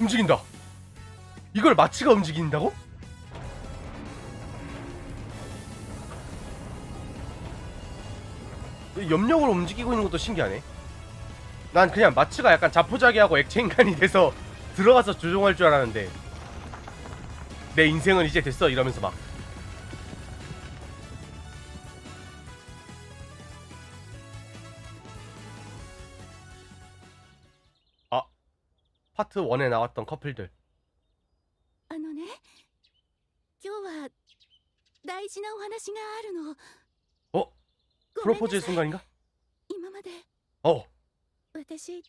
움직인다. 이걸 마치가 움직인다고? 염력으로 움직이고 있는 것도 신기하네. 난 그냥 마츠가 약간 자포자기하고 액체 인간이 돼서 들어가서 조종할 줄 알았는데 내 인생은 이제 됐어 이러면서 막 파트 1에 나왔던 커플들 あのね今日は大事なお話があるの 어? ごめんな 프로포즈의 さい 순간인가? 今まで 어, 私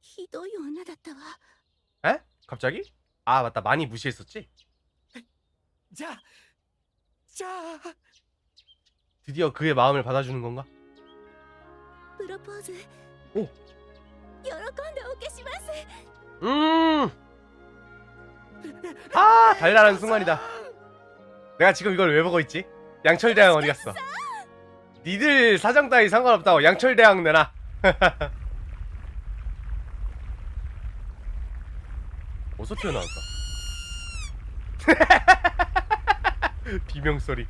ひどい女だったわ 에? 갑자기? 아 맞다 많이 무시했었지? じゃあじゃあ 드디어 그의 마음을 받아주는 건가? プロポーズお 喜んでお受けします 음. 아 달달한 순간이다. 내가 지금 이걸 왜 보고 있지? 양철대왕 어디 갔어? 니들 사정 따위 상관없다고 양철대왕 내놔. 어디서 튀어나올까? 비명 소리.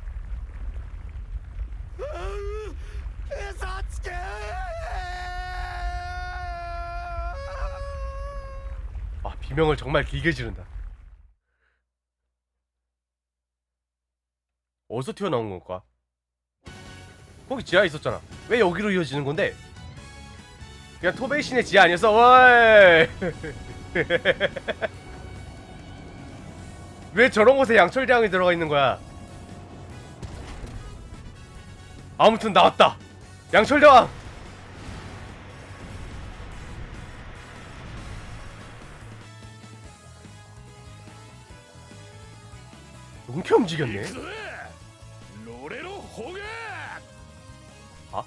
비명을 정말 길게 지른다. 어디서 튀어나온 걸까? 거기 지하에 있었잖아. 왜 여기로 이어지는 건데? 그냥 토베이신의 지하 아니었어? 월! 왜 저런 곳에 양철대왕이 들어가 있는 거야? 아무튼 나왔다. 양철대 이렇게 움직였네. 아?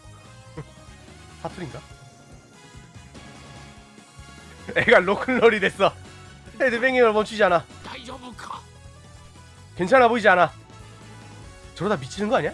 사투리인가? 애가 로큰롤이 됐어. 헤드뱅잉을 멈추지 않아. 괜찮아 보이지 않아. 저러다 미치는 거 아니야?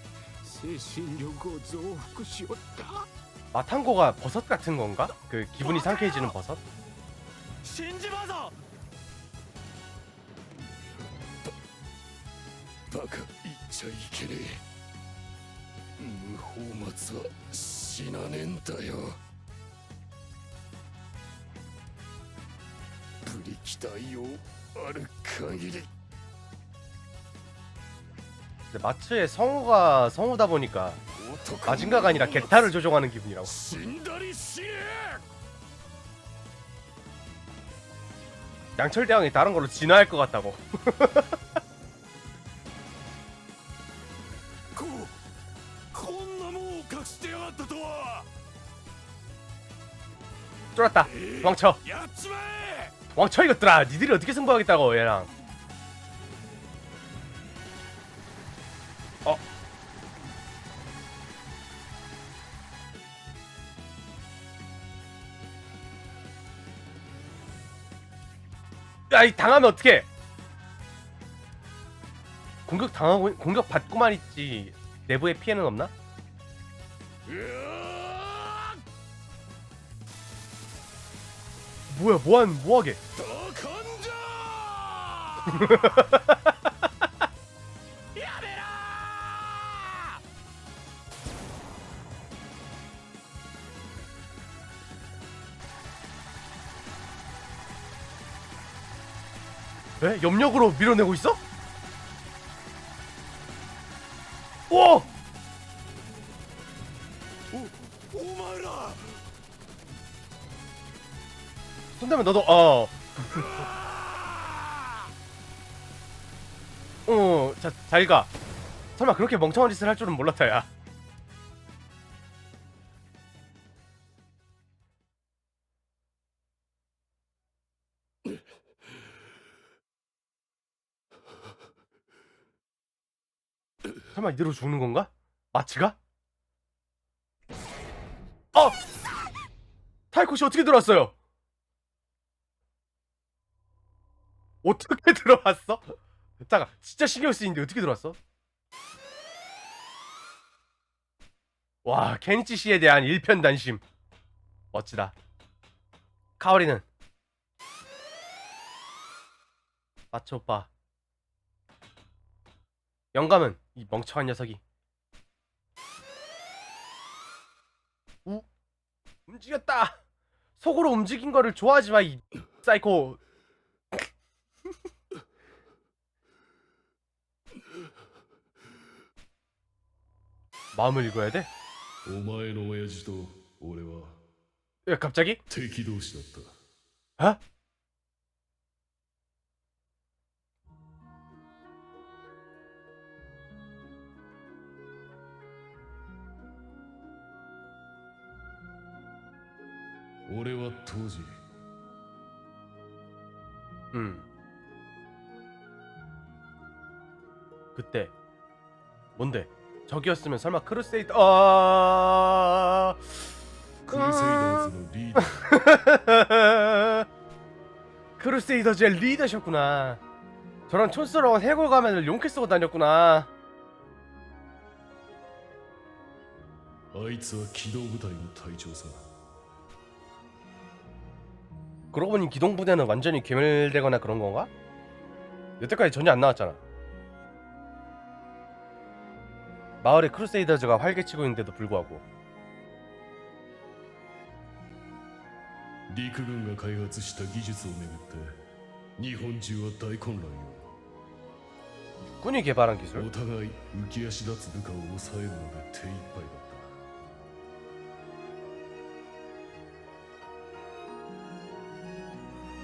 精神力を増幅しよった 마탄고가 버섯 같은 건가? 그 기분이 상쾌해지는 버섯? 死んじまうぞバカ言っちゃいけねえ無法末は死なねえんだよブリキ隊をある限り 근데 마츠의 성우가 성우다 보니까 마징가가 아니라 개타를 조종하는 기분이라고. 양철 대왕이 다른 걸로 진화할 것 같다고. 쫄았다. 왕쳐. 왕쳐 이것들아. 니들이 어떻게 승부하겠다고 얘랑. 야, 이 당하면 어떡해? 공격 당하고 공격 받고만 있지. 내부에 피해는 없나? 뭐야, 뭐한 뭐하게? 에? 염력으로 밀어내고 있어? 오! 오마라! 손대면 너도 어. 아. 어, 자, 잘 가. 설마 그렇게 멍청한 짓을 할 줄은 몰랐다 야. 설마 이대로 죽는 건가? 마치가? 어! 타이코시 어떻게 들어왔어요? 어떻게 들어왔어? 잠깐 진짜 신경 쓰이는데 어떻게 들어왔어? 와 케니치 씨에 대한 일편단심 멋지다 카오리는 마치 오빠 영감은 이 멍청한 녀석이 우 움직였다 속으로 움직인 거를 좋아하지 마이 사이코 마음을 읽어야 돼? お前の親父と俺は 야 갑자기? 敵同士だった。 어? 俺は当時 음. 그때 뭔데? 적이었으면 설마 크루세이더 아 クルセイダーズのリーダー 크루세이더즈의 리더셨구나. 저런 촌스러운 해골 가면을 용케 쓰고 다녔구나. あいつは機動部隊の隊長さ 그러고 보니 기동부대는 완전히 괴멸되거나 그런 건가? 여태까지 전혀 안 나왔잖아. 마을에 크루세이더즈가 활개치고 있는데도 불구하고 陸軍が開発した技術をめぐって日本中は大混乱よ 군이 개발한 お 기술. 互い浮き足立つ部下を抑えるので手一杯だ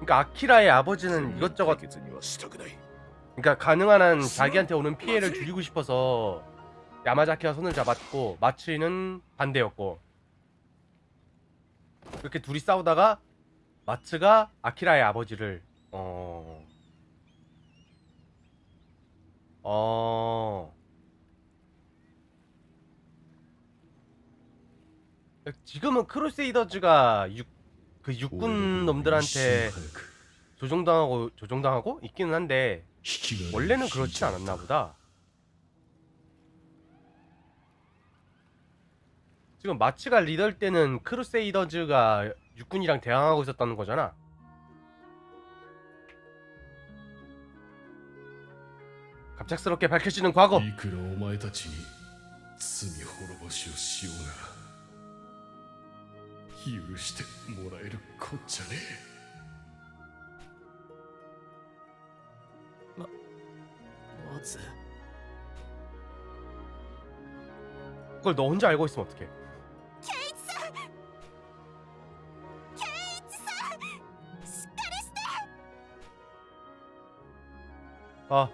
그러니까 아키라의 아버지는 이것저것 그러니까 가능한 한 자기한테 오는 피해를 줄이고 싶어서 야마자키와 손을 잡았고 마츠이는 반대였고 그렇게 둘이 싸우다가 마츠가 아키라의 아버지를 어... 어... 지금은 크루세이더즈가 6 그 육군 놈들한테 조종당하고 조종당하고 있기는 한데 원래는 그렇진 않았나 보다. 지금 마츠가 리더일 때는 크루세이더즈가 육군이랑 대항하고 있었다는 거잖아. 갑작스럽게 밝혀지는 과거. 許してもらえるこっちゃね 松 그걸 너 혼자 알고 있으면 어떡해? ケイチさんケイチさんしっかりして 아,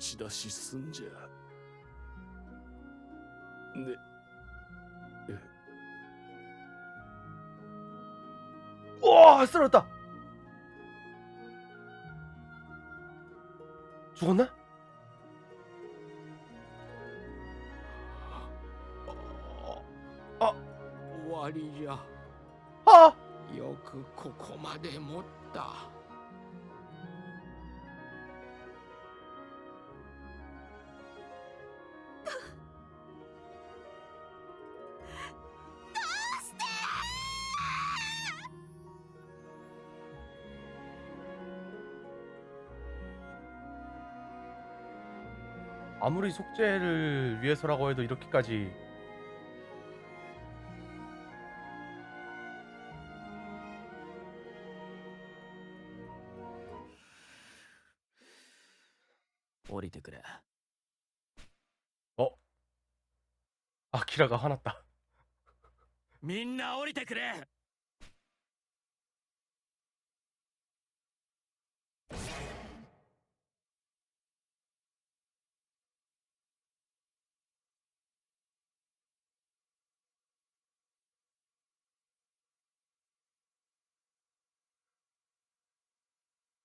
口出しすんじゃ。で、え。おそんなあ終わりじゃ。はあよくここまで持った。 아무리 속죄를 위해서라고 해도 이렇게까지 어? 아키라가 화났다 みんな降りてくれ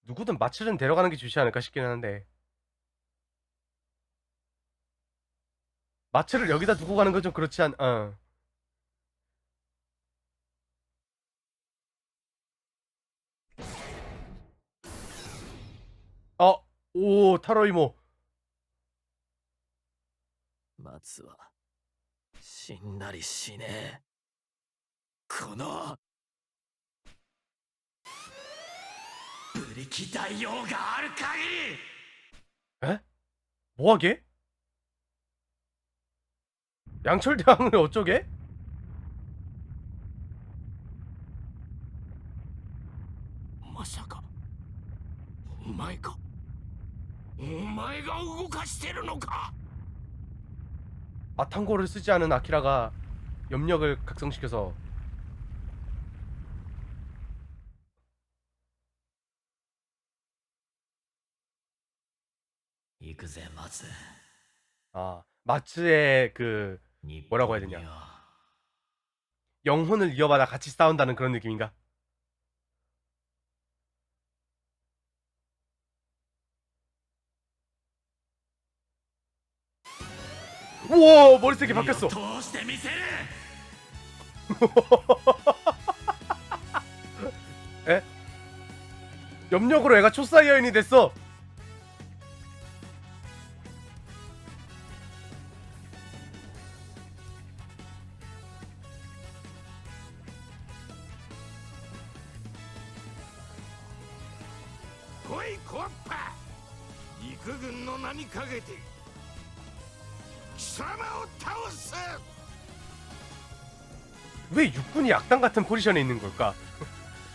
누구든 마츠는 데려가는 게 좋지 않을까 싶긴 하는데 마츠를 여기다 두고 가는 건 좀 그렇지 않.. 어 어, 오, 타로 이모. 松は死んだりしねえこの ブリキ大王がある限り 뭐하게? 양철 대왕을 어쩌게? まさかお前かお前が動かしてるのか 아탄고를 쓰지 않은 아키라가 염력을 각성시켜서 이그제 마즈. 아, 마츠의 그 뭐라고 해야 되냐? 영혼을 이어받아 같이 싸운다는 그런 느낌인가? 우와 머리색이 바뀌었어. 에? 염력으로 애가 초사이어인이 됐어. 来いコッパ陸軍の名にかけて貴様を倒す 왜 육군이 악당 같은 포지션에 있는 걸까?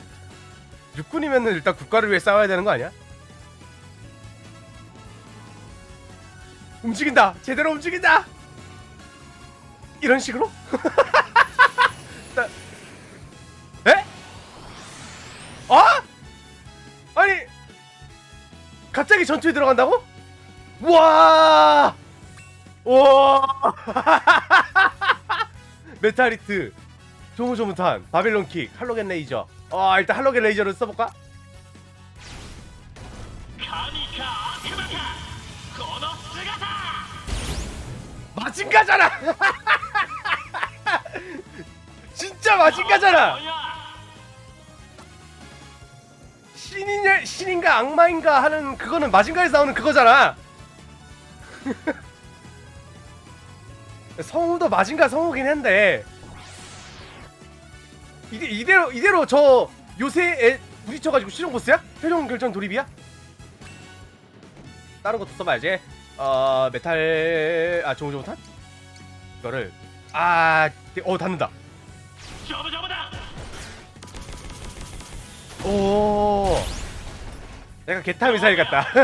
육군이면은 일단 국가를 위해 싸워야 되는 거 아니야? 움직인다! 제대로 움직인다! 이런 식으로? 갑자기 전투에 들어간다고? 와! 와! 메타리트, 조무조무탄, 바빌론킥, 할로겐 레이저. 아 일단 할로겐 레이저를 써볼까? 마징가잖아! 진짜 마징가잖아! 신인가 악마인가 하는 그거는 마징가에서 나오는 그거잖아. 성우도 마징가 성우긴 한데 이대, 이대로 이대로 저 요새에 부딪혀가지고 실용 보스야? 최종 결정 돌입이야? 다른 것도 써봐야지. 어 메탈 아 좋은 좋은 탄? 이거를 아어 닿는다. 오. 약간 개타 미사일 같다.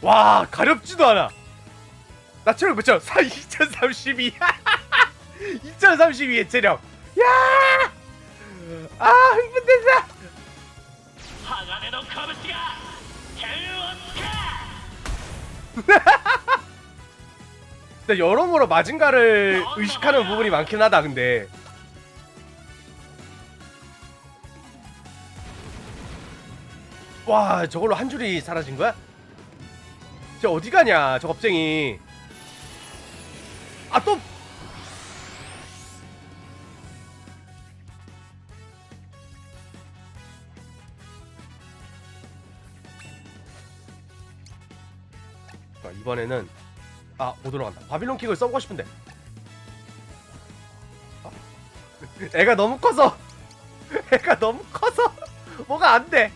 와 가렵지도 않아. 나 체력 몇 점? 4 2032. 2032의 체력. 야! 아 흥분된다. 근데 여러모로 마징가를 의식하는 부분이 많긴 하다 근데 와 저걸로 한 줄이 사라진 거야? 저 어디 가냐 저 겁쟁이. 아 또! 자, 이번에는 아 못 올라간다. 바빌론 킥을 써보고 싶은데. 어? 애가 너무 커서. 애가 너무 커서. 뭐가 안돼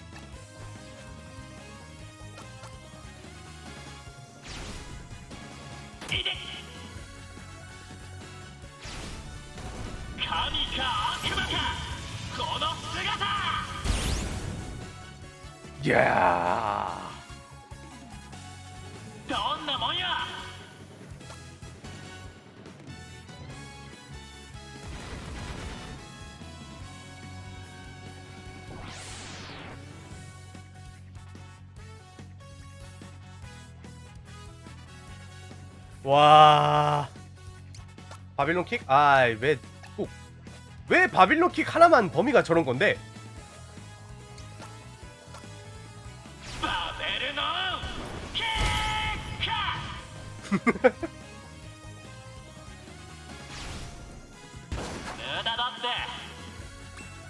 이야 どんなもんや 와 바빌론 킥? 아왜 꼭 왜 바빌론 킥 하나만 범위가 저런 건데?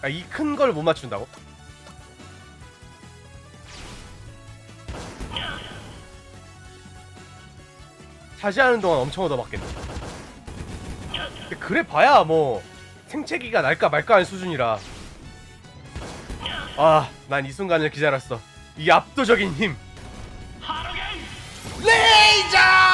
아, 이 큰 걸 못 맞춘다고? 차지하는 동안 엄청 얻어맞겠네. 그래 봐야 뭐 생채기가 날까 말까 한 수준이라. 아, 난 이 순간을 기다렸어. 이 압도적인 힘. 레이저!